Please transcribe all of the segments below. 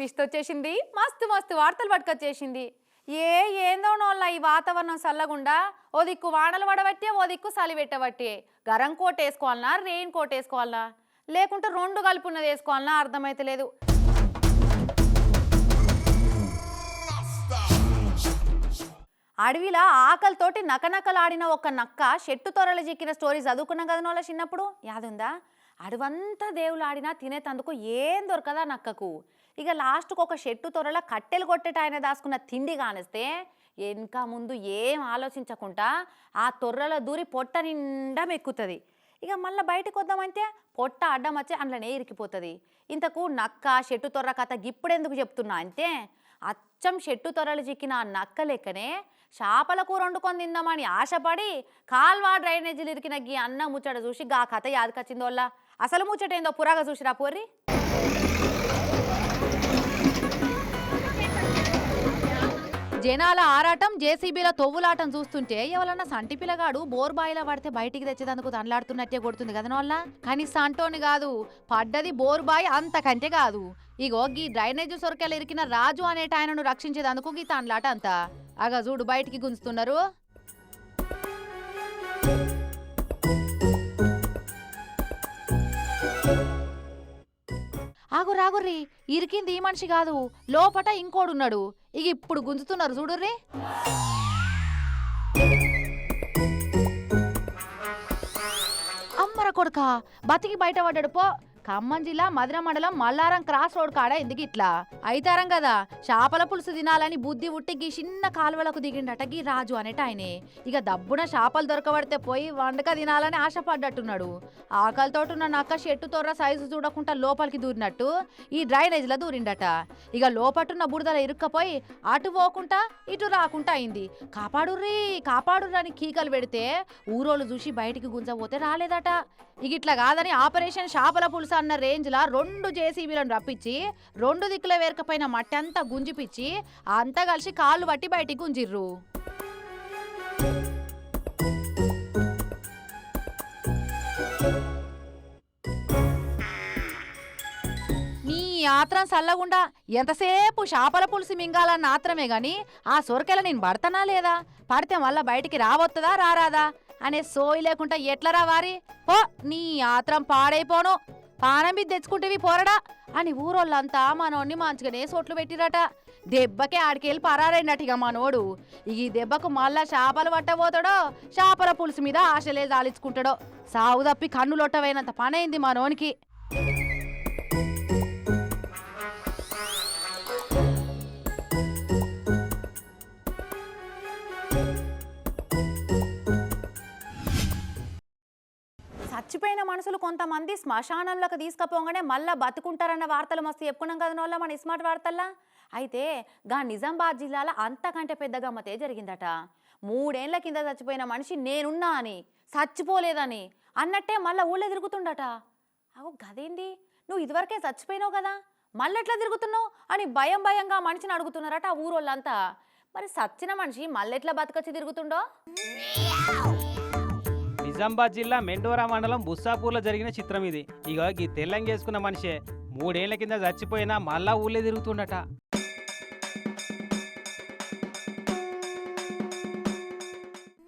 Twist వచ్చేసింది. మస్తు మస్తు వార్తలు పట్టుకొచ్చేసింది. ఏ ఏందో నోళ్ళ ఈ వాతావరణం చల్లగుండా ఓ దిక్కు వానలు పడబట్టే ఓ దిక్కు చలి పెట్టబట్టే. గరం కోట్ వేసుకోవాలనా రెయిన్ కోట్ వేసుకోవాలనా? లేకుంటే రెండు కలుపున్నది వేసుకోవాలనా? అర్థమైతలేదు అడవిలో ఆకలితోటి నకనకలాడిన ఒక నక్క చెట్టు తొరలు చిక్కిన స్టోరీ చదువుకున్నాం కదా నోళ్ళ చిన్నప్పుడు? యాదుందా? అడవంతా దేవులు ఆడినా తినేటందుకు ఏం దొరకదా నక్కకు? ఇక లాస్ట్కు ఒక చెట్టు తొరల కట్టెలు కొట్టేట ఆయన దాచుకున్న తిండి కానిస్తే వెనక ముందు ఏం ఆలోచించకుండా ఆ తొర్రల దూరి పొట్ట నిండా మెక్కుతుంది. ఇక మళ్ళీ బయటకు వద్దామంటే పొట్ట అడ్డం వచ్చి అందులోనే ఇరికిపోతుంది. ఇంతకు నక్క చెట్టు తొర్ర కథ గిప్పుడెందుకు చెప్తున్నా అంటే అచ్చం చెట్టు తొరలు చిక్కిన ఆ నక్క లెక్కనే చేపల కూర వండుకొని తిందామని ఆశపడి కాల్వా డ్రైనేజీలు ఇరికిన గీ అన్న ముచ్చట చూసి గా కథ యాదకొచ్చింది అసలు ముచ్చట ఏందో పురాగా చూసిరా పోర్రి? జనాల ఆరాటం జేసీబీల తొవ్వులాటం చూస్తుంటే ఎవరన్నా సంటి పిల్లగాడు బోర్ బాయిలో పడితే బయటికి తెచ్చేదందుకు దండలాడుతున్నట్టే కొడుతుంది కదా వల్ల కానీ సంటోని కాదు పడ్డది బోర్ బాయ్ అంతకంటే కాదు. ఇగో గీ డ్రైనేజ్ సొరకెలు ఇరికిన రాజు అనేట ఆయనను రక్షించేదందుకు గీ తండ్లాట అంతా. అగ చూడు బయటికి గుంజుతున్నారు. ఆగు రాగుర్రి ఇరికింది ఈ మనిషి కాదు. లోపట ఇంకోడున్నాడు. ఇక ఇప్పుడు గుంజుతున్నారు చూడుర్రి. అమ్మర కొడుక బతికి బయటపడ్డాడు పో. ఖమ్మం జిల్లా మధుర మండలం మల్లారం క్రాస్ రోడ్ కాడ ఎందుకు ఇట్లా? అయితారం కదా. చేపల పులుసు తినాలని బుద్ధి ఉట్టి గీ చిన్న కాలువలకు దిగిండట గీ రాజు అనేట ఆయనే. ఇక దబ్బున చేపలు దొరకబడితే పోయి వండక తినాలని ఆశపడ్డట్టున్నాడు. ఆకలితోటున్న నక్క చెట్టు తొర్ర సైజు చూడకుండా లోపలికి దూరినట్టు ఈ డ్రైనేజ్లో దూరిండట. ఇక లోపటున్న బురదల ఇరుక్కపోయి అటు పోకుండా ఇటు రాకుండా అయింది. కాపాడుర్రీ కాపాడుర్రి అని కీకలు పెడితే ఊరోళ్ళు చూసి బయటికి గుంజబోతే రాలేదట. ఇక ఇట్లా కాదని ఆపరేషన్ చేపల పులుసు అన్న రేంజ్లా రెండు జేసీబీలను రప్పించి రెండు దిక్కుల వేరకపోయిన మట్టి అంతా గుంజిపిచ్చి అంతా కలిసి కాళ్ళు పట్టి బయటికి గుంజిర్రు నీ ఆత్రం సల్లగుండా ఎంతసేపు చేపల పులుసు మింగాలన్న ఆత్రమే గాని ఆ సొరకెల నేను పడతానా లేదా? పడితే మళ్ళా బయటికి రావొత్తదా రారాదా? అనే సోయి లేకుండా ఎట్లరా వారి? పో నీ ఆత్రం పాడైపోను. పానం మీద తెచ్చుకుంటేవి పోరడా? అని ఊరోళ్ళంతా మనోడిని మంచిగానే సోట్లు పెట్టిరట. దెబ్బకే ఆడికెళ్ళి పరారైనట్టు ఇక మనోడు. ఈ దెబ్బకు మళ్ళా చేపలు పట్టబోతాడో చేపల పులుసు మీద ఆశలే జాలించుకుంటాడో సాగు తప్పి కన్నులొట్టవైనంత పనైంది మనోనికి. చచ్చిపోయిన మనుషులు కొంతమంది శ్మశానంలోకి తీసుకుపోగానే మళ్ళా బతుకుంటారన్న వార్తలు మస్తు చెప్పుకున్నాం కదా వాళ్ళ మన స్మార్ట్ వార్తల్లా? అయితే గా నిజామాబాద్ జిల్లాలో అంతకంటే పెద్ద గమ్మతే జరిగిందట. మూడేళ్ళ కింద చచ్చిపోయిన మనిషి నేనున్నా అని చచ్చిపోలేదని అన్నట్టే మళ్ళా ఊళ్ళో తిరుగుతుండట. అవు గదేంది? నువ్వు ఇదివరకే చచ్చిపోయినావు కదా మళ్ళీ ఎట్లా తిరుగుతున్నావు అని భయం భయంగా మనిషిని అడుగుతున్నారట ఆ ఊరోళ్ళంతా. మరి సచ్చిన మనిషి మళ్ళెట్లా బతకచ్చి తిరుగుతుండో? నిజామాబాద్ జిల్లా మెండోరా మండలం బుస్సాపూర్లో జరిగిన చిత్రం ఇది. ఇక ఈ తెల్లంగేసుకున్న మనిషే మూడేళ్ళ కింద చచ్చిపోయినా మళ్ళా ఊళ్ళే తిరుగుతుండట.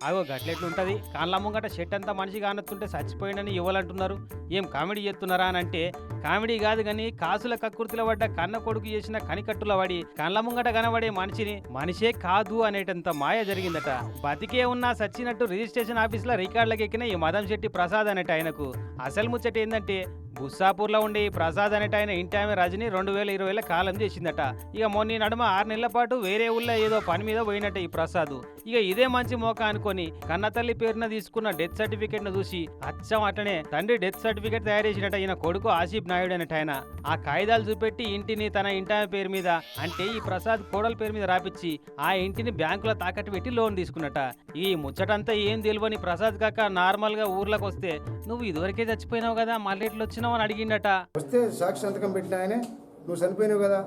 అగో గట్లెట్లుంటది? కాళ్ళ ముంగట షెట్ అంతా మనిషి కానొత్తుంటే చచ్చిపోయిండని ఇవ్వాలంటున్నారు ఏం కామెడీ చేస్తున్నారా అని అంటే కామెడీ కాదు కానీ కాసుల కక్కుర్తిలో పడ్డ కన్న కొడుకు చేసిన కనికట్టుల పడి కళ్ళ ముంగట కనబడే మనిషిని మనిషే కాదు అనేటంత మాయ జరిగిందట. బతికే ఉన్నా సచ్చినట్టు రిజిస్ట్రేషన్ ఆఫీస్లో రికార్డులకు ఎక్కిన ఈ మదం శెట్టి ప్రసాద్ అనేట ఆయనకు. అసలు ముచ్చట ఏంటంటే బుస్సాపూర్లో ఉండే ఈ ప్రసాద్ అనేట ఆయన ఇంటి ఆమె రజని రెండు వేల ఇరవైలో కాలం చేసిందట. ఇక మొన్న నడుమ ఆరు నెలల పాటు వేరే ఊళ్ళో ఏదో పని మీద పోయినట్ట ఈ ప్రసాద్. ఇక ఇదే మంచి మోక అనుకొని కన్నతల్లి పేరున తీసుకున్న డెత్ సర్టిఫికేట్ను చూసి అచ్చం అట్టనే తండ్రి డెత్ సర్టిఫికేట్ తయారు చేసినట్ట ఈయన కొడుకు ఆసిఫ్ నాయుడు అనేట ఆయన ఆ కాగితాలు చూపెట్టి ఇంటిని తన ఇంటామె పేరు మీద అంటే ఈ ప్రసాద్ కోడల పేరు మీద రాపిచ్చి ఆ ఇంటిని బ్యాంకులో తాకట్టు పెట్టి లోన్ తీసుకున్నట. ఈ ముచ్చటంతా ఏం తెలియని ప్రసాద్ కాక నార్మల్గా ఊర్లోకి వస్తే నువ్వు ఇదివరకే చచ్చిపోయినావు కదా మళ్ళీ ఎట్లా వచ్చినావు అని అడిగిండట. వస్తే సాక్షి సంతకం పెట్టిన ఆయనే నువ్వు చనిపోయినావు కదా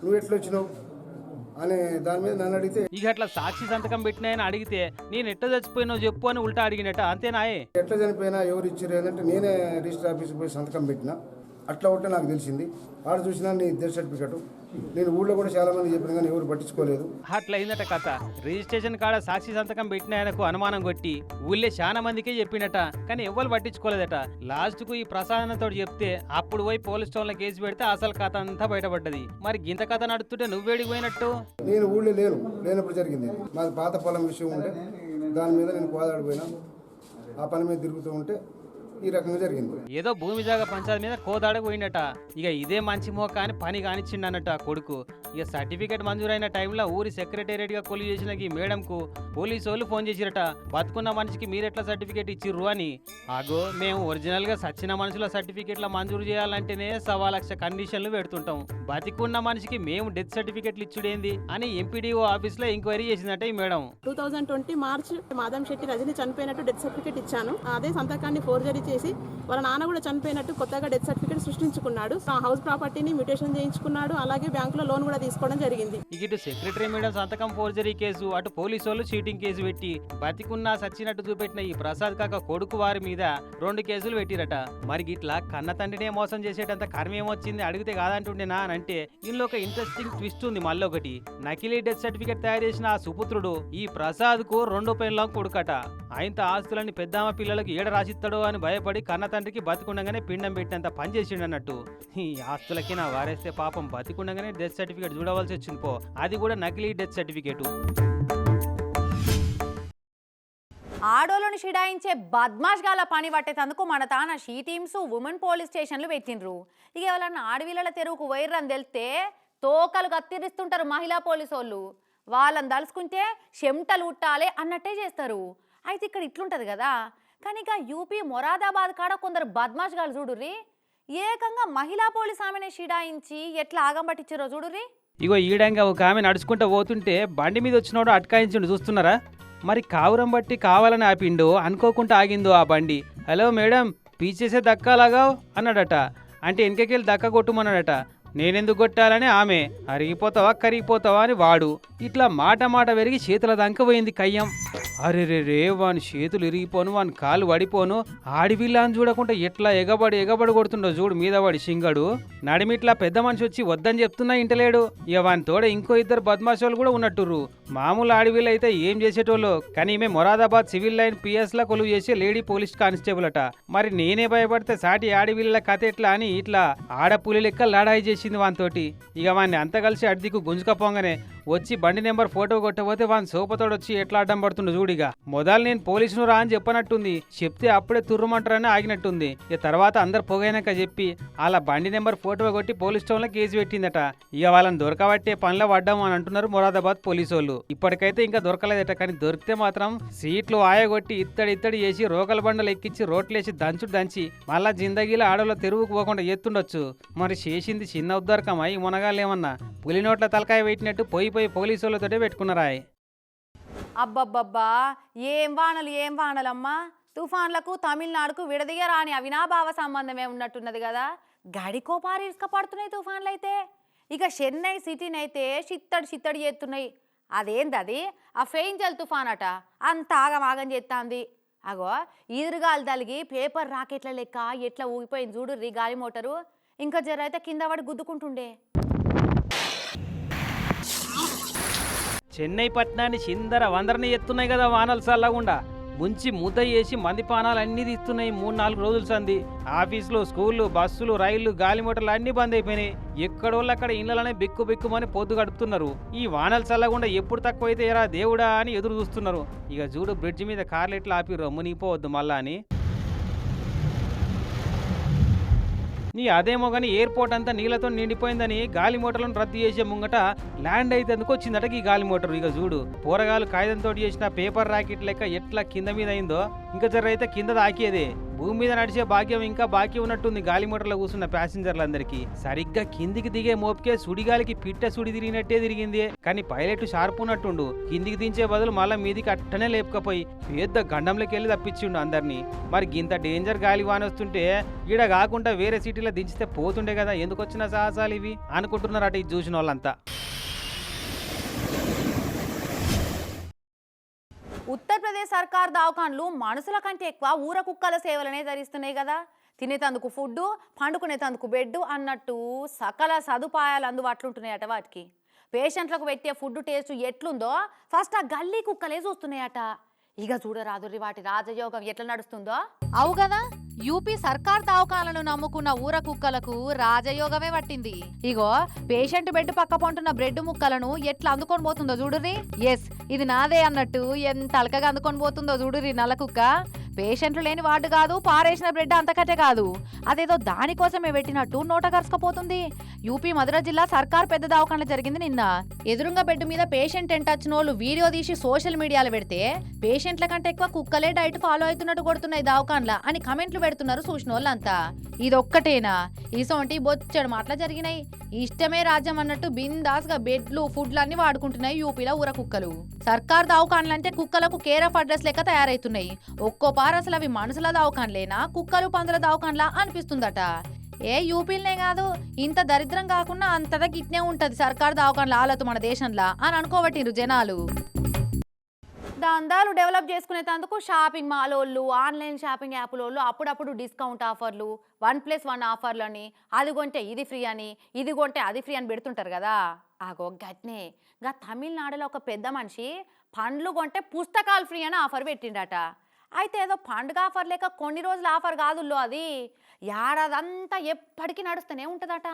నువ్వు ఎట్లా వచ్చినావు అని దాని మీద నన్ను అడిగితే ఇక అట్లా సాక్షి సంతకం పెట్టినాయని అడిగితే నేను ఎట్లా చచ్చిపోయినావు చెప్పు అని ఉల్టా అడిగినట్ట అంతేనాయే ఎట్లా చనిపోయినా ఎవరు ఇచ్చారు ఏంటంటే నేనే రిజిస్టర్ ఆఫీస్కి పోయి సంతకం పెట్టిన. అట్లా ఉంటే నాకు తెలిసింది. ఆడ చూసినా నీ డెత్ సర్టిఫికెట్ నేను ఊళ్ళో కూడా చాలా మంది చెప్పిన కానీ ఎవరు పట్టించుకోలేదు. అట్లా అయిందట కథ. రిజిస్ట్రేషన్ కాడ సాక్షి సంతకం పెట్టిన ఆయనకు అనుమానం కొట్టి ఊళ్ళే చాలా మందికే చెప్పినట కానీ ఎవ్వరు పట్టించుకోలేదట. లాస్ట్కు ఈ ప్రసాదనతో చెప్తే అప్పుడు పోయి పోలీస్ స్టేషన్లో కేసు పెడితే అసలు కథ అంతా బయటపడ్డది. మరి గింత కథ నడుస్తుంటే నువ్వేడికి పోయినట్టు? నేను ఊళ్ళో లేను. లేనప్పుడు జరిగింది. మాది పాత పొలం విషయం ఉంటే దాని మీద నేను కోదాడిపోయినా ఆ పని మీద తిరుగుతూ ఉంటే ఈ రకంగా జరిగింది. ఏదో భూమి జాగ పంచాయతీ మీద కోదాడకు పోయినట ఇక ఇదే మంచి మోక అని పని కానిచ్చిండన్నట్టు ఆ కొడుకు. ఇక సర్టిఫికేట్ మంజూరైన టైంలో ఊరి సెక్రటేరియట్గా కొలి చేసిన ఈ మేడంకు పోలీసు వాళ్ళు ఫోన్ చేసిరట. బతుకున్న మనిషికి మీరెట్లా సర్టిఫికేట్ ఇచ్చిర్రు అని. ఆగో మేము ఒరిజినల్గా సచ్చిన మనుషుల సర్టిఫికేట్ల మంజూరు చేయాలంటేనే సవా లక్ష కండిషన్లు పెడుతుంటాం. బతికున్న మనిషికి మేము డెత్ సర్టిఫికేట్లు ఇచ్చుడేంది అని ఎంపీడీఓ ఆఫీస్లో ఎంక్వైరీ చేసిందట ఈ madam. Two thousand twenty March మాధం Shetty Rajani చనిపోయినట్టు డెత్ సర్టిఫికేట్ ఇచ్చాను. అదే సంతకాన్ని ఫోర్జరీ చేసి వాళ్ళ నాన్న కూడా చనిపోయినట్టు కొత్తగా డెత్ సర్టిఫికేట్ సృష్టించుకున్నాడు. ఆ హౌస్ ప్రాపర్టీని మ్యూటేషన్ చేయించుకున్నాడు. అలాగే బ్యాంకులో లోన్ కూడా తీసుకోవడం జరిగింది. ఇటు సెక్రటరీ మేడం సంతకం ఫోర్జరీ కేసు అటు పోలీసు వాళ్ళు చీటింగ్ కేసు పెట్టి బతికున్నా సచ్చినట్టు చూపెట్టిన ఈ ప్రసాద్ కాక కొడుకు వారి మీద రెండు కేసులు పెట్టిరట. మరి ఇట్లా కన్న తండ్రినే మోసం చేసేటంత కర్మ ఏమొచ్చింది? అడిగితే కాదంటుండేనా అని అంటే ఇందులో ఒక ఇంట్రెస్టింగ్ ట్విస్ట్ ఉంది మళ్ళీ ఒకటి. నకిలీ డెత్ సర్టిఫికేట్ తయారు చేసిన ఆ సుపుత్రుడు ఈ ప్రసాద్కు రెండో పెళ్ళం కొడుకట. ఆయనతో ఆస్తులని పెద్దామ పిల్లలకు ఏడ రాసిస్తాడో అని భయపడి కన్న తండ్రికి బతికుండగానే పిండం పెట్టినంత పని చేసిండు అన్నట్టు. ఈ ఆస్తులకి నా వారేస్తే పాపం బతికుండగానే డెత్ సర్టిఫికేట్ చూడవలసి వచ్చింది పో. అది కూడా నకిలీ డెత్ సర్టిఫికేట్. ఆడోళ్ళను షిడాయించే బద్మాష్ గాల పని పట్టేటందుకు మన తాన షీ టీమ్స్ ఉమెన్ పోలీస్ స్టేషన్లు పెట్టిండ్రు. ఇక ఎవరన్నా ఆడవిళ్ళ తెరువుకు వైర్రని తెలిస్తే తోకలు కత్తిరిస్తుంటారు మహిళా పోలీసు వాళ్ళు వాళ్ళని దలుచుకుంటే చెమటలు ఉట్టాలి అన్నట్టే చేస్తారు. అయితే ఇక్కడ ఇట్లుంటది కదా కానీ ఇక యూపీ మొరాదాబాద్ కాడ కొందరు బద్మాష్ గాలు చూడుర్రి. ఏకంగా మహిళా పోలీస్ ఆమెనే షిడాయించి ఎట్లా ఆగం పట్టించారో చూడుర్రి. ఇగో ఈడంగా ఒక ఆమె నడుచుకుంటూ పోతుంటే బండి మీద వచ్చినోడు అటకాయించుండు చూస్తున్నారా? మరి కావురం బట్టి కావాలని ఆపిండు అనుకోకుండా ఆగిందో ఆ బండి? హలో మేడం పీచేసే దక్కాలాగా అన్నాడట. అంటే వెనకకెళ్ళి దక్క కొట్టుమన్నాడట నేనెందుకు కొట్టాలని? ఆమె అరిగిపోతావా? కరిగిపోతావా అని వాడు. ఇట్లా మాట మాట పెరిగి చేతుల దంక పోయింది కయ్యం. అరే రే రే వాని చేతులు ఇరిగిపోను వాని కాలు పడిపోను ఆడివిల్లా అని చూడకుండా ఎట్లా ఎగబడి ఎగబడి కొడుతుండో చూడు మీద వాడి సింగడు. నడిమిట్లా పెద్ద మనిషి వచ్చి వద్దని చెప్తున్నా ఇంటలేడు. ఇక వాని తోడ ఇంకో ఇద్దరు బద్మాషోళ్ళు కూడా ఉన్నట్టుర్రు. మామూలు ఆడవిల్లు అయితే ఏం చేసేటోళ్ళు? కానీ ఈమె మొరాదాబాద్ సివిల్ లైన్ పిఎస్ లా కొలువు చేసే లేడీ పోలీస్ కానిస్టేబుల్ అట. మరి నేనే భయపడితే సాటి ఆడివిల్ల కథ ఎట్లా అని ఇట్లా ఆడపులి లెక్క లాడాయి చేసింది వానితోటి. ఇక వాడిని అంత కలిసి అడ్దికు గుంజుకపోగానే వచ్చి బండి నెంబర్ ఫోటో కొట్టబోతే వాని సోపతోడు వచ్చి ఎట్లా అడ్డం పడుతుండు చూడిగా. మొదలు నేను పోలీసును రా అని చెప్పనట్టుంది. చెప్తే అప్పుడే తుర్రుమంటారని ఆగినట్టుంది. ఇక తర్వాత అందరు పొగైనాక చెప్పి అలా బండి నెంబర్ ఫోటో కొట్టి పోలీస్ స్టేషన్లో కేసు పెట్టిందట. ఇక వాళ్ళని దొరకబట్టే పనిలో పడ్డాం అని అంటున్నారు మొరాదాబాద్ పోలీసు వాళ్ళు ఇప్పటికైతే ఇంకా దొరకలేదట కానీ దొరికితే మాత్రం సీట్లు ఆయగొట్టి ఇత్తడి ఇత్తడి చేసి రోకల బండలు ఎక్కించి రోట్లేసి దంచుడు దంచి మళ్ళా జిందగీలో ఆడలో తెరువుకు పోకుండా ఎత్తుండొచ్చు. మరి చేసింది చిన్న ఉద్దరకమై మునగాలేమన్నా పులి నోట్ల తలకాయ పెట్టినట్టు పోయి పోయి పోలీసులతోటే పెట్టుకున్నారాయ్. అబ్బబ్బబ్బా ఏం వానలు ఏం వానలమ్మా? తుఫాన్లకు తమిళనాడుకు విడదీయరాని అవినాభావ సంబంధమే ఉన్నట్టున్నది కదా. గడికోపారి ఇసుక పడుతున్నాయి తుఫాన్లు అయితే ఇక చెన్నై సిటీని అయితే చిత్తడి చిత్తడి చేస్తున్నాయి. అదేంది అది ఆ ఫెయింజల్ తుఫాన్ అట అంత ఆగమాగం చేస్తాంది అగో ఈదురుగాలి తలిగి పేపర్ రాకెట్ల లెక్క ఎట్లా ఊగిపోయింది చూడు రీ గాలి మోటారు ఇంకా జర అయితే కింద పడి గుద్దుకుంటుండే. చెన్నై పట్టణాన్ని చిందర వందరని ఎత్తున్నాయి కదా వానలు చల్లకుండా. ముంచి ముద్ద చేసి మందిపానాలు అన్నీ తీస్తున్నాయి మూడు నాలుగు రోజులు సంది ఆఫీసులు స్కూళ్ళు బస్సులు రైళ్ళు గాలిమోటర్లు అన్నీ బంద్ అయిపోయినాయి. ఎక్కడోళ్ళు అక్కడ ఇళ్ళలోనే బిక్కు బిక్కుమని పొద్దు గడుపుతున్నారు. ఈ వానలు చల్లకుండా ఎప్పుడు తక్కువ అయితే ఎరా దేవుడా అని ఎదురు చూస్తున్నారు. ఇక చూడు బ్రిడ్జ్ మీద కార్లు ఎట్లా ఆపి మునిగిపోవద్దు మళ్ళా అని. నీ అదేమో కానీ ఎయిర్పోర్ట్ అంతా నీళ్ళతో నిండిపోయిందని గాలి మోటార్లను రద్దు చేసే ముంగట ల్యాండ్ అయితే ఎందుకు వచ్చిందట ఈ గాలి మోటార్. ఇక చూడు పోరగాలు కాగితంతో చేసిన పేపర్ రాకెట్ లెక్క ఎట్లా కింద మీద అయిందో. ఇంకా జర అయితే కింద దాకేదే. భూమి మీద నడిచే భాగ్యం ఇంకా బాకీ ఉన్నట్టుంది గాలి మోటార్లో కూర్చున్న ప్యాసింజర్లందరికీ. సరిగ్గా కిందికి దిగే మోపుకే సుడిగాలికి పిట్ట సుడి తిరిగినట్టే తిరిగింది. కానీ పైలట్ షార్ప్ ఉన్నట్టుండు. కిందికి దించే బదులు మళ్ళీ మీదికి అట్టనే లేపుకపోయి పెద్ద గండంలోకి వెళ్ళి తప్పించిండు అందరినీ. మరి గింత డేంజర్ గాలి వానొస్తుంటే ఈడ కాకుండా వేరే సిటీలో దించితే పోతుండే కదా. ఎందుకు వచ్చిన సాహసాలు ఇవి? అనుకుంటున్నారట ఇది చూసిన వాళ్ళంతా ఉత్తరప్రదేశ్ సర్కార్ దవాఖాన్లు మనుషుల కంటే ఎక్కువ ఊర కుక్కల సేవలనే ధరిస్తున్నాయి కదా. తినేతందుకు ఫుడ్ పండుకునేతందుకు బెడ్ అన్నట్టు సకల సదుపాయాలు అందుబాటులో ఉంటున్నాయట వాటికి. పేషెంట్లకు పెట్టే ఫుడ్ టేస్ట్ ఎట్లుందో ఫస్ట్ ఆ గల్లీ కుక్కలే చూస్తున్నాయట. ఇక చూడరాదురి వాటి రాజయోగం ఎట్లా నడుస్తుందో? అవు కదా యూపీ సర్కార్ దవాఖానలను నమ్ముకున్న ఊర కుక్కలకు రాజయోగమే పట్టింది. ఇగో పేషెంట్ బెడ్ పక్క పొంటున్న బ్రెడ్ ముక్కలను ఎట్లా అందుకొని పోతుందో చూడుర్రి? ఎస్ ఇది నాదే అన్నట్టు ఎంత అలకగా అందుకొని పోతుందో చూడుర్రి నల్ల కుక్క. పేషెంట్లు లేని వార్డు కాదు పారేసిన బ్రెడ్ అంతకటే కాదు. అదేదో దానికోసమే పెట్టినట్టు నోట కరుసుకపోతుంది. యూపీ మధుర జిల్లా సర్కార్ పెద్ద దవాఖాన జరిగింది నిన్న. ఎదురుంగా బెడ్ మీద పేషెంట్ ఎంటచ్చిన వాళ్ళు వీడియో తీసి సోషల్ మీడియాలో పెడితే పేషెంట్ల కంటే ఎక్కువ కుక్కలే డైట్ ఫాలో అవుతున్నట్టు కొడుతున్నాయి దవాఖాన్లా అని కమెంట్లు పెడుతున్నారు చూసిన వాళ్ళంతా ఇదొక్కటేనా? ఇసొంటి బొచ్చడు మాటలు జరిగినాయి. ఇష్టమే రాజ్యం అన్నట్టు బిందాస్గా బెడ్లు ఫుడ్లు అన్ని వాడుకుంటున్నాయి యూపీలో ఊర కుక్కలు. సర్కార్ దవాఖాన్లంటే కుక్కలకు కేర్ ఆఫ్ అడ్రస్ లెక్క తయారైతున్నాయి. ఒక్కో వారు అసలు అవి మనుషుల దవాఖాన్లేనా కుక్కలు పందుల దవాఖాన్లా అనిపిస్తుందట. ఏ యూపీలనే కాదు. ఇంత దరిద్రం కాకుండా అంతదా గిట్నే ఉంటది సర్కార్ దవాఖాన్ల ఆలతు మన దేశంలో అని అనుకోబట్టిరు జనాలు. దందాలు డెవలప్ చేసుకునేందుకు షాపింగ్ మాల్ వాళ్ళు ఆన్లైన్ షాపింగ్ యాప్ల వాళ్ళు అప్పుడప్పుడు డిస్కౌంట్ ఆఫర్లు వన్ ప్లస్ వన్ ఆఫర్లు అని అది కొంటే ఇది ఫ్రీ అని ఇది కొంటే అది ఫ్రీ అని పెడుతుంటారు కదా. ఆగో గట్నే. గా తమిళనాడులో ఒక పెద్ద మనిషి పండ్లు కొంటే పుస్తకాలు ఫ్రీ అని ఆఫర్ పెట్టిండట. అయితే ఏదో పండుగ ఆఫర్ లేక కొన్ని రోజుల ఆఫర్ కాదుల్లో అది. ఏడాదంతా ఎప్పటికీ నడుస్తూనే ఉంటుందట.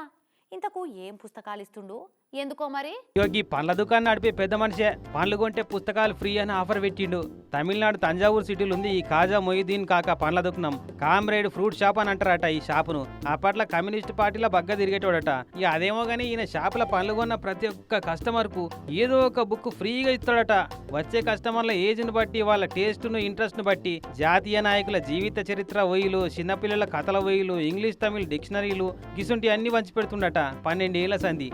ఇంతకు ఏం పుస్తకాలు ఇస్తుండు? ఎందుకో మరి? ఈ పండ్ల దుకాణం నడిపే పెద్ద మనిషే. పండ్లు కొంటే పుస్తకాలు ఫ్రీ అని ఆఫర్ పెట్టిండు. తమిళనాడు తంజావూరు సిటీలో ఉంది. ఈ కాజా మొయిదీన్ కాక పండ్ల దుకాణం. కామ్రేడ్ ఫ్రూట్ షాప్ అని అంటారట ఈ షాపును. అప్పట్లో కమ్యూనిస్ట్ పార్టీలో బగ్గ తిరిగేటోడట. ఇక అదేమో గానీ ఈయన షాపుల పండ్లు కొన్న ప్రతి ఒక్క కస్టమర్కు ఏదో ఒక బుక్ ఫ్రీగా ఇస్తాడట. వచ్చే కస్టమర్ల ఏజ్ను బట్టి వాళ్ళ టేస్ట్ను ఇంట్రెస్ట్ను బట్టి జాతీయ నాయకుల జీవిత చరిత్ర వయ్యులు చిన్నపిల్లల కథల వయ్యులు ఇంగ్లీష్ తమిళ్ డిక్షనరీలు గిసుంటి అన్ని పంచి పెడుతుండట పన్నెండేళ్ళ సంధి.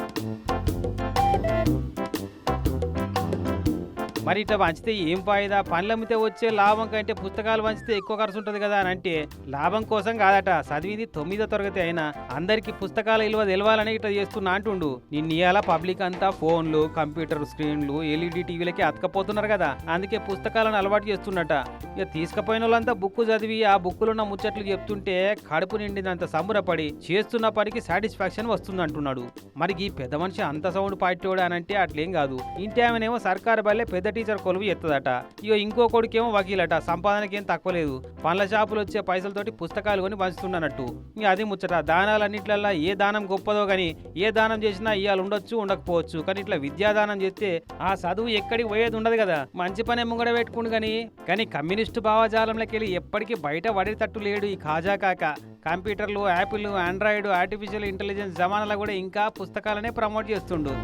మరి ఇట్లా పంచితే ఏం ఫాయిదా? పనులు అమ్మితే వచ్చే లాభం కంటే పుస్తకాలు పంచితే ఎక్కువ ఖర్చు ఉంటుంది కదా అని అంటే లాభం కోసం కాదట. చదివింది తొమ్మిదో తరగతి అయినా అందరికి పుస్తకాల విలువ తెలవాలని ఇట్లా చేస్తున్నా అంటుండు. నిన్న ఇవాళ పబ్లిక్ అంతా ఫోన్లు కంప్యూటర్ స్క్రీన్లు ఎల్ఈడి టీవీలకి అతకపోతున్నారు కదా. అందుకే పుస్తకాలను అలవాటు చేస్తున్నట. ఇక తీసుకుపోయిన వాళ్ళంతా బుక్ చదివి ఆ బుక్కులున్న ముచ్చట్లు చెప్తుంటే కడుపు నిండినంత సంబరపడి చేస్తున్న పనికి సాటిస్ఫాక్షన్ వస్తుంది అంటున్నాడు మరి ఈ పెద్ద మనిషి అంత సౌండ్ పాటోడు అని అంటే అట్లేం కాదు. ఇంటి ఆమెనేమో సర్కారు బల్లే పెద్ద టీచర్ కొలువు ఎత్తదట. ఇక ఇంకో కొడుకేమో వకీలట. సంపాదనకి ఏం తక్కువ లేదు. పండ్ల షాపులు వచ్చే పైసలతోటి పుస్తకాలు కొని పంచుతున్నట్టు. ఇక అది ముచ్చట. దానాలన్నిట్లల్లా ఏ దానం గొప్పదో కానీ ఏ దానం చేసినా ఇవాళ ఉండొచ్చు ఉండకపోవచ్చు. కానీ ఇట్లా విద్యాదానం చేస్తే ఆ చదువు ఎక్కడికి పోయేది ఉండదు కదా. మంచి పని ముంగడ పెట్టుకుండు కానీ కానీ కమ్యూనిస్టు భావజాలంలోకెళ్ళి ఎప్పటికీ బయట పడేటట్టు లేడు ఈ ఖాజా కాక. కంప్యూటర్లు యాపిల్ ఆండ్రాయిడ్ ఆర్టిఫిషియల్ ఇంటెలిజెన్స్ జమానాలో కూడా ఇంకా పుస్తకాలనే ప్రమోట్ చేస్తుండు.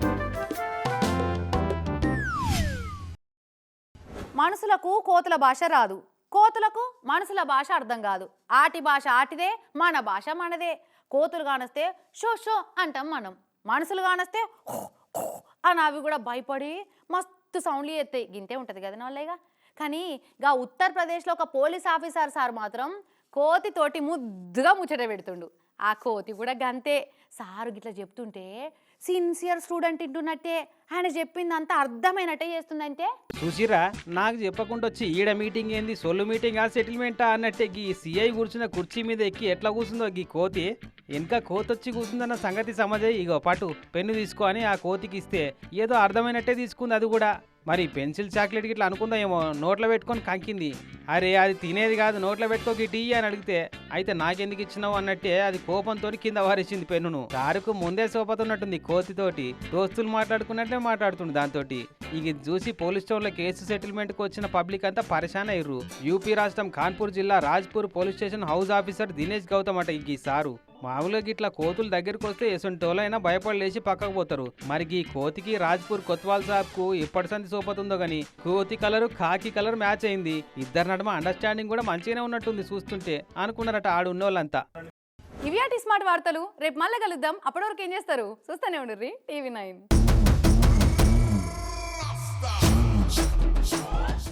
మనుషులకు కోతుల భాష రాదు. కోతులకు మనుషుల భాష అర్థం కాదు. ఆటి భాష ఆటిదే మన భాష మనదే. కోతులు కానొస్తే షో షో అంటాం మనం. మనుషులు కానొస్తే అని అవి కూడా భయపడి మస్తు సౌండ్లు ఎత్తాయి. గింతే ఉంటుంది కదా వాళ్ళేగా కానీ ఇక ఉత్తరప్రదేశ్లో ఒక పోలీస్ ఆఫీసర్ సార్ మాత్రం కోతితోటి ముద్దుగా ముచ్చట పెడుతుండు. ఆ కోతి కూడా గంతే. సారు గిట్లా చెప్తుంటే సిన్సియర్ స్టూడెంట్ ఇంటున్నట్టే ఆయన చెప్పింది అంతా అర్థమైనట్టే చేస్తుందంటే? చూసిరా నాకు చెప్పకుండా వచ్చి ఈడ మీటింగ్ ఏంది? సొల్లు మీటింగ్ ఆ సెటిల్మెంటా అన్నట్టే గీ సిఐ కూర్చున్న కుర్చీ మీద ఎక్కి ఎట్లా కూర్చుందో గీ కోతి? ఇంకా కోతొచ్చి వచ్చి కూర్చుందన్న సంగతి సమజే ఇగో పాటు పెన్ను తీసుకో అని ఆ కోతికి ఇస్తే ఏదో అర్థమైనట్టే తీసుకుంది అది కూడా. మరి పెన్సిల్ చాక్లెట్ గిట్లా అనుకుందామేమో నోట్లో పెట్టుకొని కంకింది. అరే అది తినేది కాదు నోట్లో పెట్టుకోకి టీ అని అడిగితే అయితే నాకెందుకు ఇచ్చినావు? అన్నట్టే అది కోపంతో కింద వారేసింది పెన్నును. దారుకు ముందే సోపతున్నట్టుంది కోతితోటి. దోస్తులు మాట్లాడుకున్నట్టే మాట్లాడుతుంది దాంతో ఇది చూసి పోలీస్ స్టేషన్లో కేసు సెటిల్మెంట్కి వచ్చిన పబ్లిక్ అంతా పరిశాన్ అయ్యారు యూపీ రాష్ట్రం కాన్పూర్ జిల్లా Rajpur police station house officer Dinesh Gautam అట ఈ సారు. మామూలుగా ఇట్లా కోతులు దగ్గరికి వస్తే ఎసొంటోళ్ళైనా భయపడలేసి పక్కకు పోతారు. మరి ఈ కోతికి రాజ్పూర్ కొత్వాల్ సాబ్కు ఇప్పటి సంది సోపతుందో గాని కోతి కలర్ కాకి కలర్ మ్యాచ్ అయింది. ఇద్దరు నడమ అండర్స్టాండింగ్ కూడా మంచిగానే ఉన్నట్టుంది చూస్తుంటే అనుకున్నారట ఆడున్న వాళ్ళంతా ఇవి స్మార్ట్ వార్తలు. రేపు మళ్ళీ కలుద్దాం. అప్పటి వరకు ఏం చేస్తారు? చూస్తూనే ఉండు టీవీ నైన్.